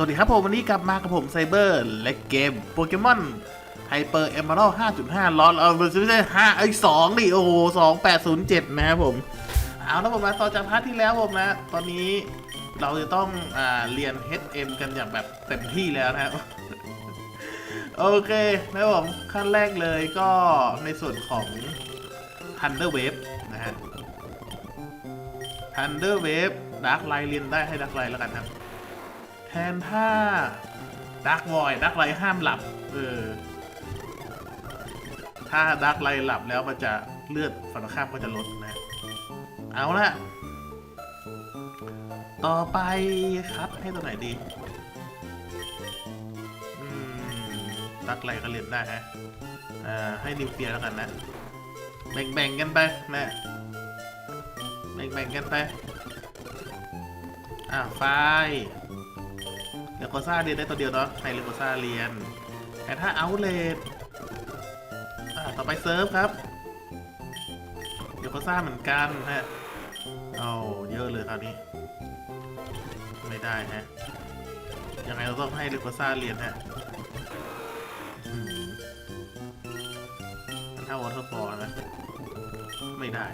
สวัสดีครับผม วันนี้กลับมากับผมไซเบอร์และเกมโปเกมอนไฮเปอร์เอมเมอรัล5.5ล้อเอาไม่ใช่5ไอ้สองดิโอ้โห2807นะครับผม เอาแล้วผมมาต่อจากพาร์ทที่แล้วผมนะ ตอนนี้เราจะต้องอ่าเรียน HM กันอย่างแบบเต็มที่แล้วนะครับ โอเคนะครับผมขั้นแรกเลยก็ในส่วนของ Thunder Wave นะฮะ Thunder Wave Dark Light เรียนได้ให้ Dark Light แล้วกันครับ แทนถ้าดักวอยดักไลห้ามหลับ เออ ถ้าดักไลหลับแล้วมันจะเลือดฝั่งข้ามก็จะลดนะ เอาละต่อไปครับให้ตัวไหนดีดักไลก็เล่นได้ฮะให้นิวเคลียแล้วกันนะ แบ่งๆกันไปนะแบ่งๆกันไป อ่าไฟ เลโกซ่าเรียนได้ตัวเดียวเนาะให้เลโกซ่าเรียน แต่ถ้าเอาเลดต่อไปเซิร์ฟครับเลโกซ่าเหมือนกันฮะเอาเยอะเลยคราวนี้ ไม่ได้ฮะยังไงเราต้องให้เลโกซ่าเรียนฮะอืมมันเท่าวอเตอร์ฟอลนะไม่ได้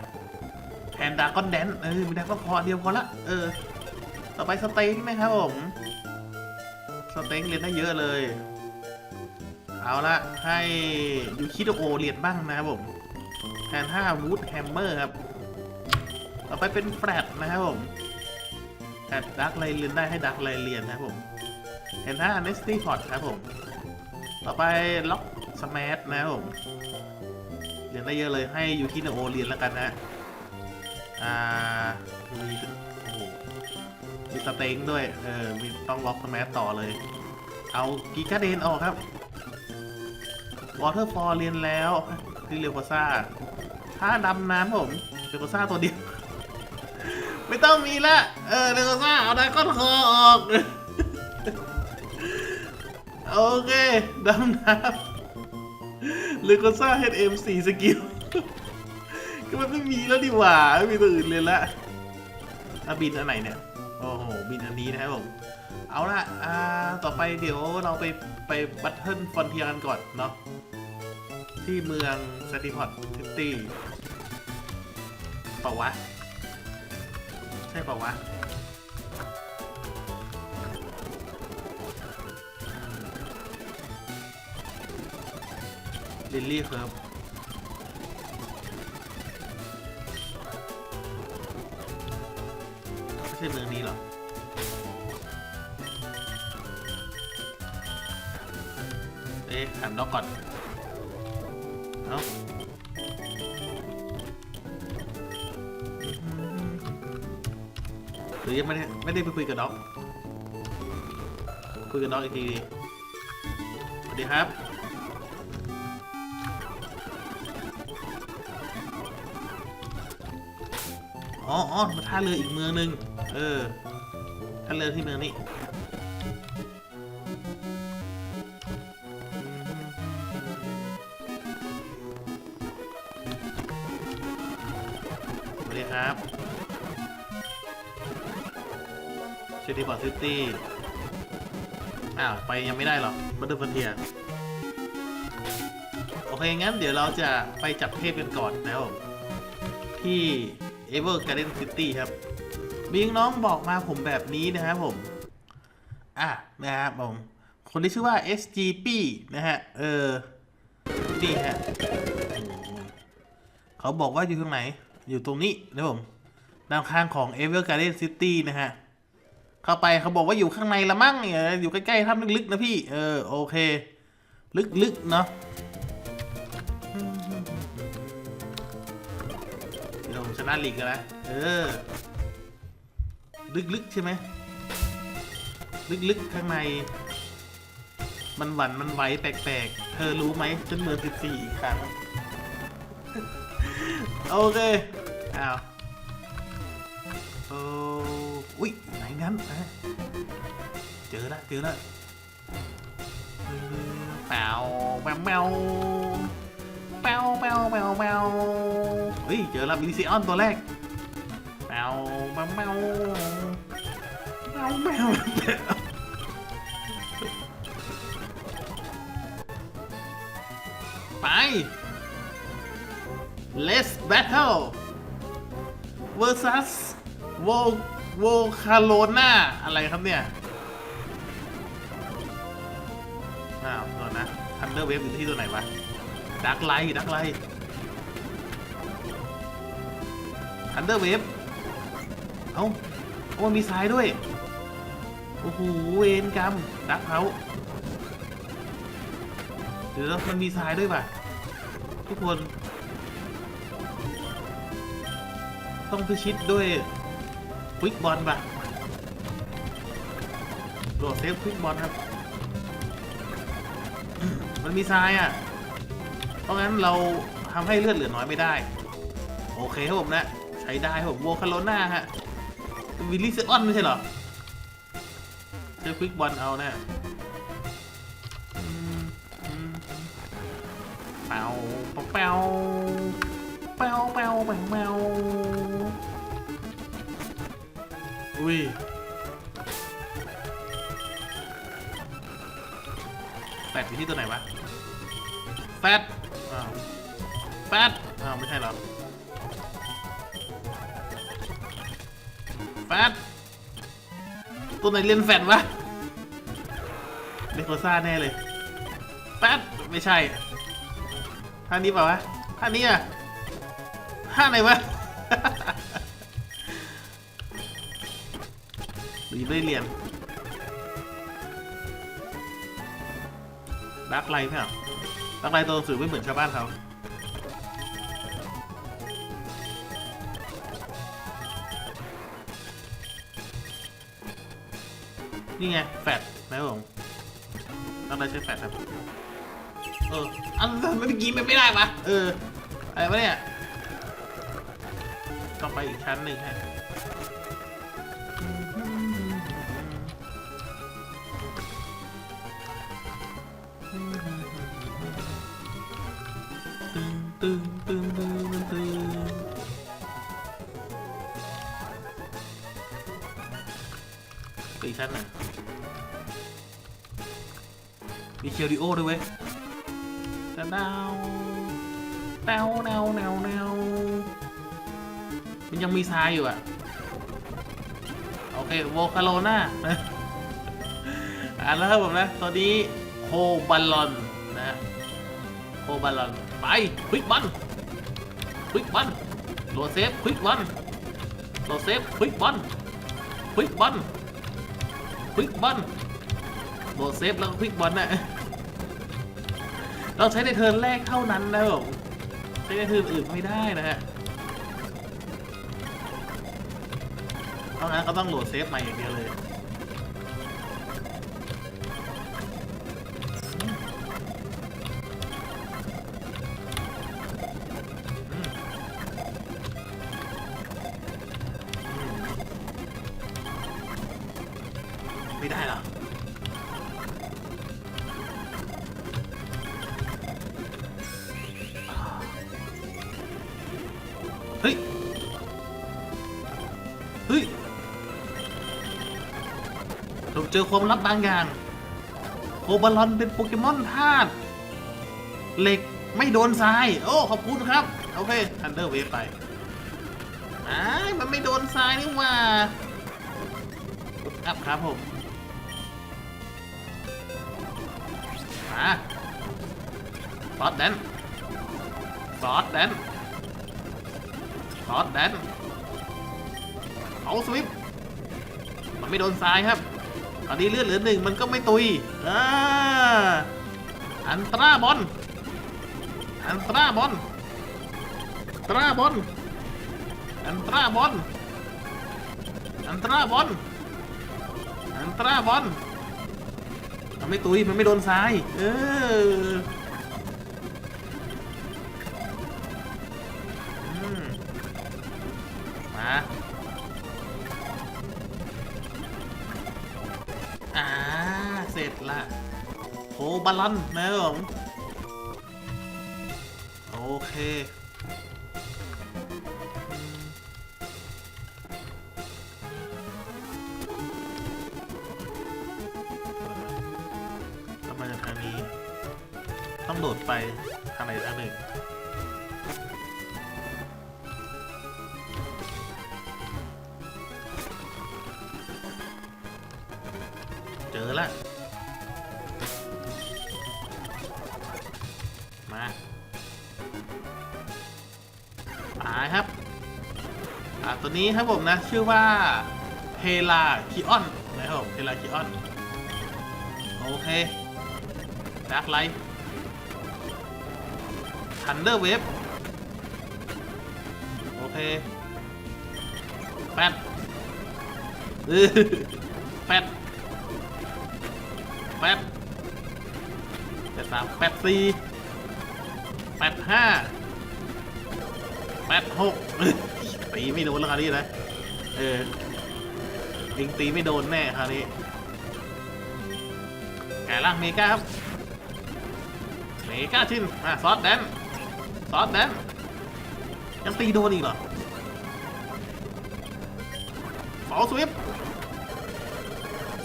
แทนดาก้อนแดนเออไม่ได้ก็พอเดียวพอละเออ ต่อไปสเต็กนะครับผม สเต็กเรียนได้เยอะเลย เอาละให้ยูคิโดโอเรียนบ้างนะครับผมแทนห้าวูดแฮมเมอร์ครับต่อไปเป็นแฟลตนะครับผมแฟลตดักไลเรียนได้ให้ดักไลเรียนนะครับผมแทนห้าเนสตี้พอตครับผม ต่อไปล็อกสมาร์ทนะครับผมเรียนได้เยอะเลยให้ยูคิโดโอเรียนแล้วกันนะอ่า มีสเต็งด้วย เออ มีต้องล็อกสแมสต่อเลย เอากีกาเดนออกครับ วอเตอร์ฟอลเรียนแล้วคือเรโกซ่า ถ้าดำน้ำผมเรโกซ่าตัวเดียว ไม่ต้องมีละ เออเรโกซ่าเอาไดก้อนคอออก โอเค ดำน้ำเรโกซ่า HM4 สกิลก็มันไม่มีแล้วดีกว่า ไม่มีตัวอื่นเลยละอะบินอันไหนเนี่ย นี้นะครับผม เอาละอ่า ต่อไปเดี๋ยวเราไปไปบัตเทิลฟอนเทียกันก่อนเนาะ ที่เมืองสติพอตซิตี้เปล่าวะ ใช่เปล่าวะลิลลี่ครับไม่ใช่เมืองนี้หรอ หันนอกก่อน เอ้าหรือยังไม่ได้ไม่ได้ไปคุยกับด็อก คุยกับด็อกอีกทีดีสวัสดีครับ อ๋ออ๋อมาท่าเรืออีกเมืองหนึ่งเออท่าเรือที่เมืองนี้ สวัสดีครับเชติบอร์ซิตี้อ้าวไปยังไม่ได้หรอบัตเตอร์ฟเทียโอเค งั้นเดี๋ยวเราจะไปจับเทพกันก่อนนะครับผมที่ Ever Garden City ครับมีน้องบอกมาผมแบบนี้นะครับผม อะ นะครับผม คนที่ชื่อว่า SGP นะฮะ เออ นี่ฮะ เขาบอกว่าอยู่ตรงไหน อยู่ตรงนี้นะผมด้านข้างของ Ever Garden City นะฮะ เข้าไปเขาบอกว่าอยู่ข้างในละมั่งเนี่ยอยู่ใกล้ๆถ้ำลึกๆนะพี่ เออ โอเค ลึกๆเนาะเดี๋ยวผมชนะลีกกันนะเออ ลึกๆใช่ไหม ลึกๆข้างใน มันหวั่นมันไหวแปลกๆ เธอรู้ไหมฉันเมือง14อีกครั้ง ok. Nào. Ờ ui, này ngắn. À. chữ đó chữ đó. Bao bao bao bao bao bao bao ui chờ làm gì on toilet bao bao bao bao bao phải. Let's battle versus โวโวคาร์โลนาอะไรครับเนี่ย อ้าวโดนนะทันเดอร์เวฟอยู่ที่ตัวไหนวะดักไลดักไลทันเดอร์เวฟเอ้าโอ้มีซ้ายด้วย โอ้โห เวนกรรมดักเขาเดี๋ยวมันมีซ้ายด้วยป่ะ ทุกคน ต้องพิชิตด้วยควิกบอลป่ะโหลดเซฟควิกบอลครับ มันมีทรายอะ เพราะงั้นเราทำให้เลือดเหลือน้อยไม่ได้ โอเคครับผมนะ ใช้ได้ครับผมโวคาโลน่าฮะวิลลี่เซออนไม่ใช่เหรอใช้ควิกบอลเอานะอืมอืมเปาเปาเปาเปาเปาเปาเปา อุ้ยแฟดอยู่ที่ตัวไหนวะแฟดอ้าวแฟดอ้าวไม่ใช่หรอแฟดตัวไหนเรียนแฟดวะเดโคซ่าแน่เลยแฟดไม่ใช่ท่านี้เปล่าวะท่านี้อะท่าไหนวะ ไม่ได้เรียนดักไลท์ไหมอะดักไลท์ตัวหนังสือไม่เหมือนชาวบ้านเขานี่ไง แฟดนะครับผมดักไลท์ใช้แฟดครับ เออ อันนั้นเมื่อกี้มันไม่ได้ปะเออ อะไรวะเนี่ย ต้องไปอีกชั้นหนึ่งฮะ เคียวดิโอด้วยเว้ยดาวดาวดาวดาวดาวดาวมันยังมีทรายอยู่อะ โอเคโวคาโลนาอ่านแล้วครับผมนะตัวนี้โคบาลอนนะฮะโอบาลอน ไป ควิกบันควิกบันโหลดเซฟ ควิกบันโหลดเซฟ ควิกบันควิกบันควิกบันโหลดเซฟแล้วก็ควิกบอลน่ะ เราใช้ในเทิร์นแรกเท่านั้นนะผมใช้ในเทิร์นอื่นไม่ได้นะฮะเพราะงั้นก็ต้องโหลดเซฟใหม่อย่างเดียวเลยไม่ได้เหรอ เจอความลับบางอย่างโคบาลอนเป็นโปเกมอนธาตุเหล็กไม่โดนทราย โอ้ ขอบคุณครับ โอเคทันเดอร์เวฟไปอ้ามันไม่โดนทรายนี่ว่าอัพครับผมมาซอสแดนซอสแดนซอสแดนเอาสวิปมันไม่โดนทรายครับ ตอนนี้เลือดเหลือหนึ่งมันก็ไม่ตุยอ่าอันตราบอลอันตราบอลตราบอลอันตราบอลอันตราบอลอันตราบอลมันไม่ตุยมันไม่โดนทราย เออ โคบาลอนนะครับผมโอเค ต้องมาจากทางนี้ ต้องโดดไปทางไหนทางหนึ่ง นี้ครับผมนะ ชื่อว่าเฮลาคิออนนะครับผมเฮลาคิออนโอเคดักไลท์ทันเดอร์เวฟโอเคแปดอื้อแปดแปดแปดสามแปดสี่แปดห้าแปดหก ตีไม่โดนแล้วคราวนี้นะ เออลิงตีไม่โดนแน่คราวนี้แกะล่างเมกาครับ เมกาชินมาซอสแดน ซอสแดน ยังตีโดนอีกเหรอฟอลสวิป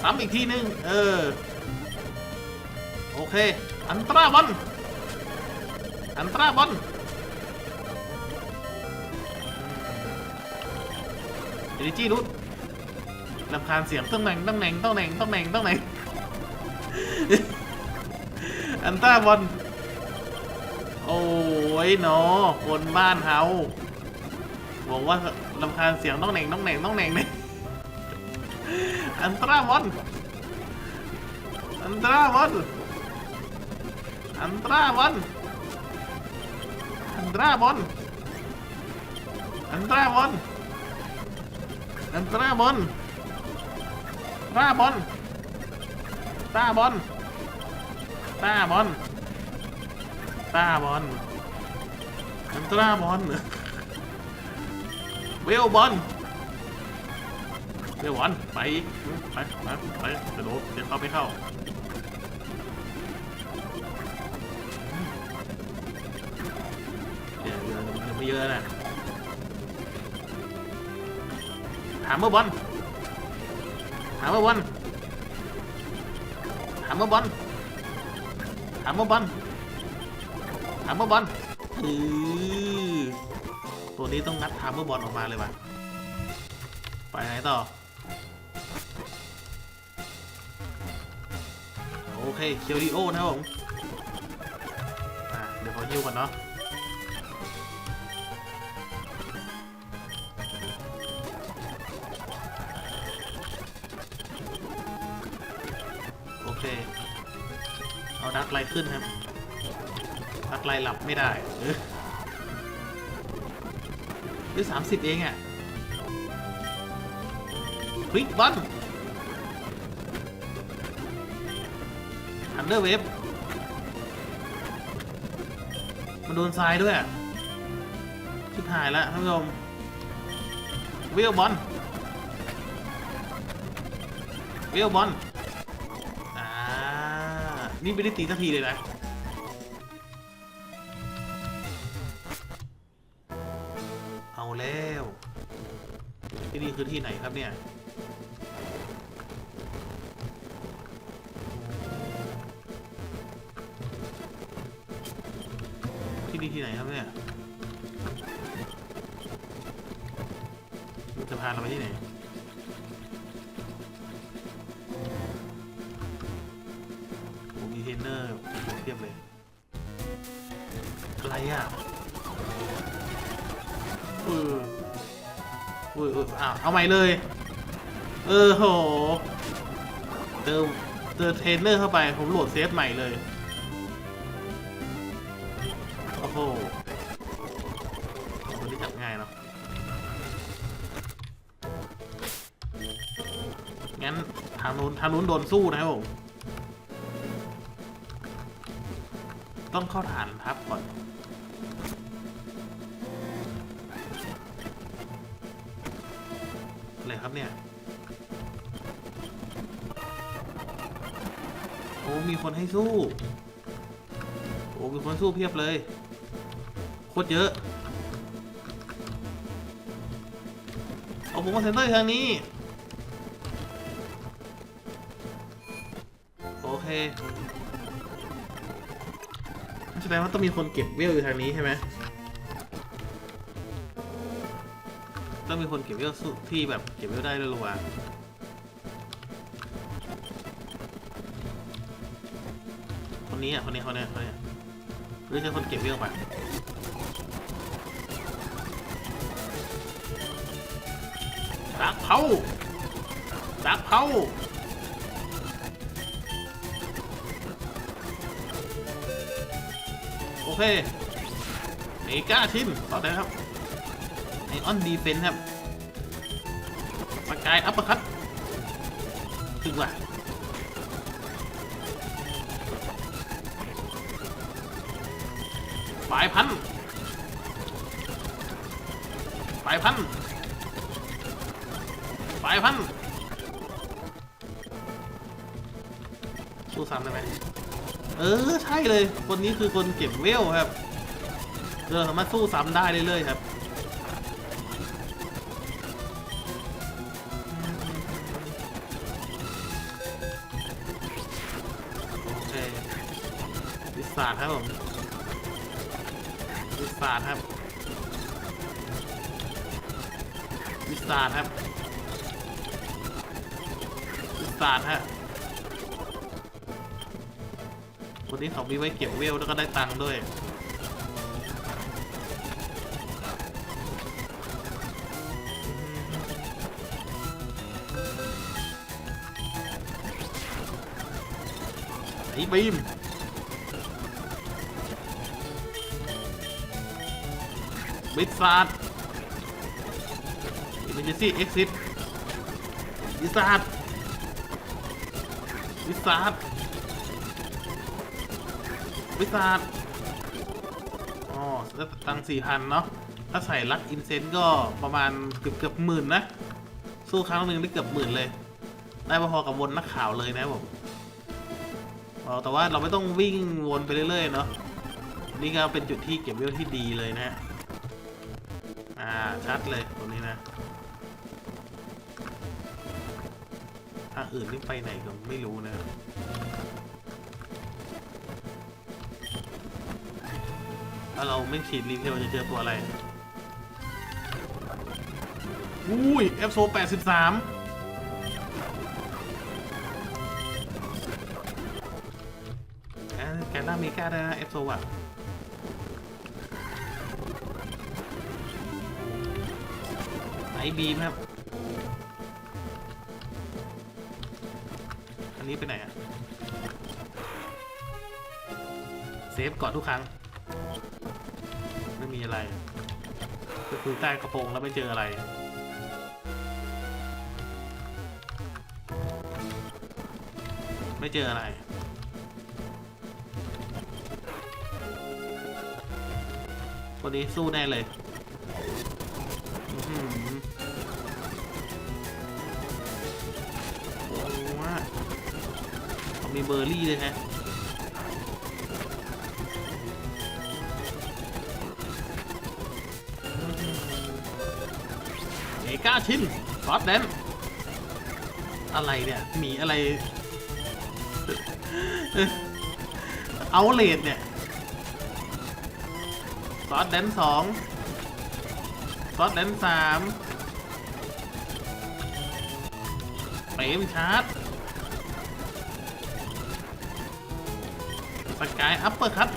ซ้ำอีกทีนึง เออ โอเค อันตราบอลอันตราบอล เอลิจี้รุดลำคาญเสียงต้องแหน่งต้องแหน่งต้องแหน่งต้องแหน่งต้องแหน่งอันต้าบอลโอ้ยเนาะคนบ้านเฮาบอกว่าลำคาญเสียงต้องแหน่งต้องแหน่งต้องแหน่งเนี่ยอันตราบอลอันตราบอลอันตราบอลอันตราบอลอันตราบอล อันตราบอลตราบอลตราบอลตาบอลตาบอลอันตราบอลเวลบอลเวลบอลไปไปไปไปกระโดดเดี๋ยวเข้าไม่เข้าเดี๋ยวเดี๋ยวเดี๋ยวไม่เยอะนะ หาเมื่อบอลหาเมื่อบอลหาเมื่อบอลถามมาบอลถามมาบอลเออตัวนี้ต้องงัดถามมาบอลออกมาเลยว่ะไปไหนต่อ โอเคเคียวดิโอนะครับผมเดี๋ยวขอยิวก่อนเนาะ อาดักไลขึ้นครับดักไลหลับไม่ได้เออด้วยสามสิบเองอะ่ะคลิกบอลอันเดอร์เวฟมันโดนทรายด้วยชิบหายแล้วท่านผู้ชมวิลบอลวิลบอล นี่ไม่ได้ตีสักทีเลยนะ เอาแล้ว ที่นี่คือที่ไหนครับเนี่ยที่นี่ที่ไหนครับเนี่ยจะพาเราไปที่ไหน เทียบเลยอะไรอะเออเออเอออ้าวเอาใหม่เลย เออโหเจอเจอเทรนเนอร์เข้าไป ผมโหลดเซฟใหม่เลย โอ้โหคนที่จับง่ายเนาะ งั้นทางนู้นทางนู้นโดนสู้นะครับผม ต้องเข้าฐานทัพก่อนอะไรครับเนี่ย โอ้ มีคนให้สู้ โอ้ มีคนสู้เพียบเลย โคตรเยอะ เอาผมมาเซ็นเตอร์ทางนี้ โอเค ดงว่าต้องมีคนเก็บเวลอยู่ทางนี้ใช่ไหมต้องมีคนเก็บเวลสุที่แบบเก็บเวลได้รัวๆคนนี้อะคนนี้คนนี้คนนี้หรือจะคนเก็บเวลไปดักเผาดักเผา เคเอก้าชินต่อได้ครับไอออนดีเฟนครับมากายอัปเปอร์คัตถึงว่ะปลายพันธุ์ปลายพันธุ์ปลายพันธ์สู้ซ้ำได้ไหม เออใช่เลย คนนี้คือคนเก็บเวลครับเราสามารถสู้ซ้ำได้เรื่อยๆครับโอเควิสาดครับผมวิสาดครับวิสาดครับวิสาดฮะ วันนี้เขามีไว้เก็บเวลแล้วก็ได้ตังค์ด้วยไอ้บีมบิดซาร์ดอิมเมจซี่เอ็กซิสบิดซาร์ดบิดซาร์ ดบิดซาร์ดอ๋อตังสี่พันเนาะ ถ้าใส่ลักอินเซนต์ก็ประมาณเกือบเกือบหมื่นนะ สู้ครั้งหนึ่งได้เกือบหมื่นเลย ได้พอๆกับวนนักข่าวเลยนะผมแต่ว่าเราไม่ต้องวิ่งวนไปเรื่อยๆเนาะ นี่ก็เป็นจุดที่เก็บเวลที่ดีเลยนะฮะอ่าชัดเลยตรงนี้นะทางอื่นนี่ไปไหนก็ไม่รู้นะ ถ้าเราไม่ฉีดรีเทลจะเจอตัวอะไร อุ้ย F โซ83อ่าแกน่ามีกล้าได้นะเอฟโซอะไอบีมครับ อันนี้ไปไหนอะเซฟก่อนทุกครั้งไมีอะไรก็คือใต้กระโปรงแล้วไม่เจออะไร ไม่เจออะไร คนนี้สู้แน่เลยโอ้ว่ามีเบอร์รี่เลยฮะ เอก้าชินซอสแดนอะไรเนี่ยหมีอะไร เอาเลดเนี่ยซอสแดนสองซอสแดนสามเปรมชาร์จสกายอัปเปอร์คัต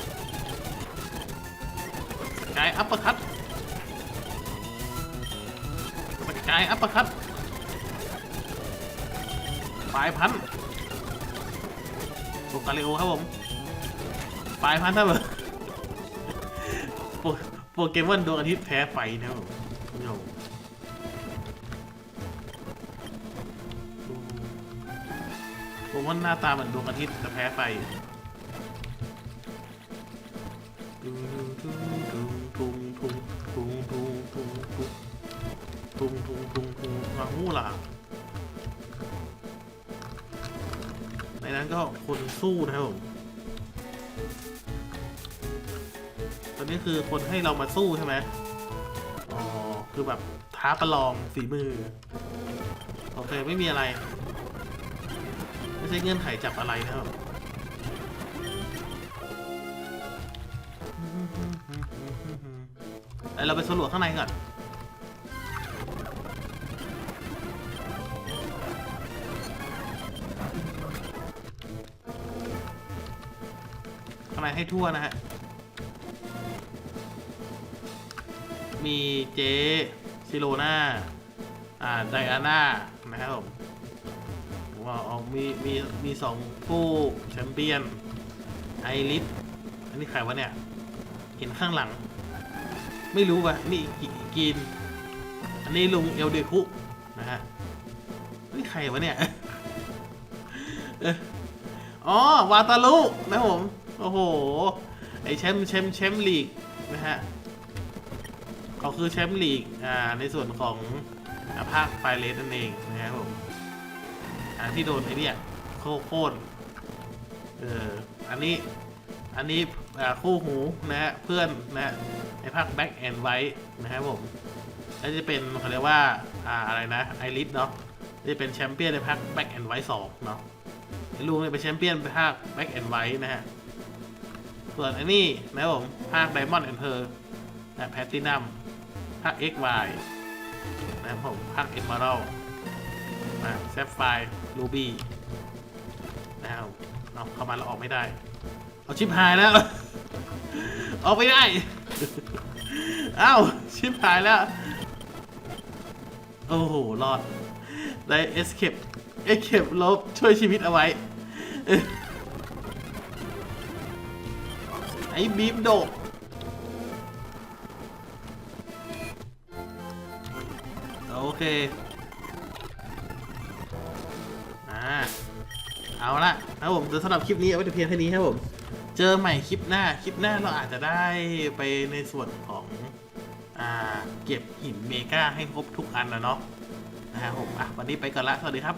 สกายอัปเปอร์คัต สกายอัปเปอร์คัตปลายพันโปกาเลโอครับผมปลายพันถ้าแบบโปโปเกมอนดวงอาทิตย์แพ้ไฟนะครับผมโอ้โหผมว่าหน้าตาเหมือนดวงอาทิตย์แต่แพ้ไฟู่หลาในนั้นก็คนสู้นะครับผมตอนนี้คือคนให้เรามาสู้ใช่ไหมอ๋อ คือแบบท้าประลองฝีมือ โอเค ไม่มีอะไร ไม่ใช่เงื่อนไขจับอะไรนะครับเราไปสำรวจข้างในก่อน ให้ทั่วนะฮะ มีเจซิโลนาอ่าไดอาน่านะครับผมว้าวมีมีมีสองผู้แชมเปี้ยน ไอริสอันนี้ใครวะเนี่ย เห็นข้างหลัง ไม่รู้ว่ะนี่กิกินอันนี้ลุงเอลเดคุนะฮะนี่ใครวะเนี่ยอ้ยอ๋อ วาตาลุนะครับผม โอ้โห ไอแชมป์แชมป์แชมป์ลีกนะฮะเขาคือแชมป์ลีกอ่าในส่วนของอภาคไฟเลสนั่นเองนะครับผมอ่าที่โดนไอเนี่ยโคโค่นเอออันนี้อันนี้อ่าคู่หูนะฮะเพื่อนนะฮะในภาคแบ็กแอนด์ไวท์นะครับผมแล้วจะเป็นเขาเรียกว่าอ่าอะไรนะไอริสเนาะจะเป็นแชมเปี้ยนในภาคแบ็กแอนด์ไวท์สองเนาะลุงเนี่ยเป็นแชมเปี้ยนในภาคแบ็กแอนด์ไวท์นะฮะ ส่วนอันนี้นะผมภาคไดมอนด์แอนเพอร์นะแพตตินัมภาค XY นะครับผมภาค Emerald นะแซฟไฟรูบี้นะครับเอาเข้ามาแล้วออกไม่ได้ เอาชิปหายแล้ว ออกไม่ได้ เอ้า ชิปหายแล้ว โอ้โห รอด ได้ escape escape ลบช่วยชีวิตเอาไว้ ไอ้บีมโดกโอเค อ่า เอาละครับผมสำหรับคลิปนี้เอาไว้แต่เพียงแค่นี้ครับผม เจอใหม่คลิปหน้า คลิปหน้าเราอาจจะได้ไปในส่วนของอ่าเก็บหินเมกาให้ครบทุกอันนะเนาะนะครับผม อะ วันนี้ไปก่อนละ สวัสดีครับ